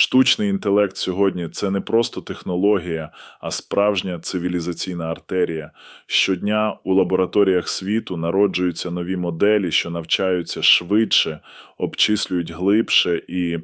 Штучний інтелект сьогодні це не просто технологія, а справжня цивілізаційна артерія. Щодня у лабораторіях світу народжуються нові моделі, що навчаються швидше, обчислюють глибше і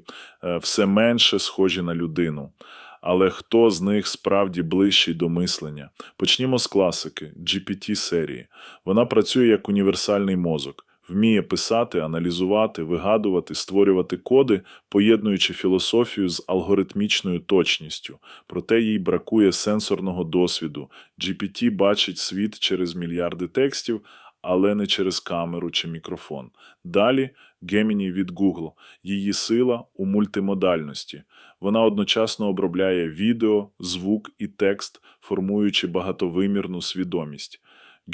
е, все менше схожі на людину. Але хто з них справді ближчий до мислення? Почнімо з класики GPT серії. Вона працює як універсальний мозок. Вміє писати, аналізувати, вигадувати, створювати коди, поєднуючи філософію з алгоритмічною точністю. Проте їй бракує сенсорного досвіду. GPT бачить світ через мільярди текстів, але не через камеру чи мікрофон. Далі Gemini від Google. Її сила у мультимодальності. Вона одночасно обробляє відео, звук і текст, формуючи багатовимірну свідомість.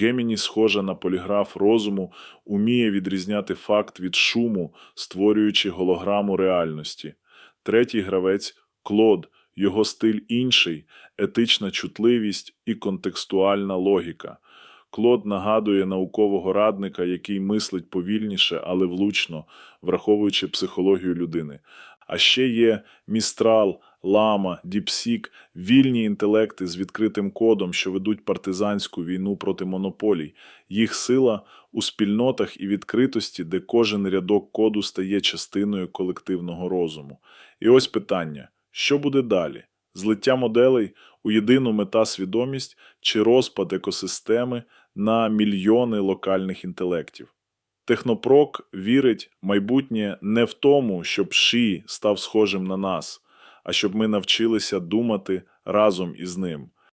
Геміні схожа на поліграф розуму, уміє відрізняти факт від шуму, створюючи голограму реальності. Третій гравець Клод, його стиль інший, етична чутливість і контекстуальна логіка. Клод нагадує наукового радника, який мислить повільніше, але влучно, враховуючи психологію людини. А ще є Містрал, Лама, Діпсік, вільні інтелекти з відкритим кодом, що ведуть партизанську війну проти монополій. Їх сила у спільнотах і відкритості, де кожен рядок коду стає частиною колективного розуму. І ось питання: що буде далі? Злиття моделей у єдину мета свідомість чи розпад екосистеми на мільйони локальних інтелектів? Технопрок вірить майбутнє не в тому, щоб Ші став схожим на нас, а щоб ми навчилися думати разом із ним.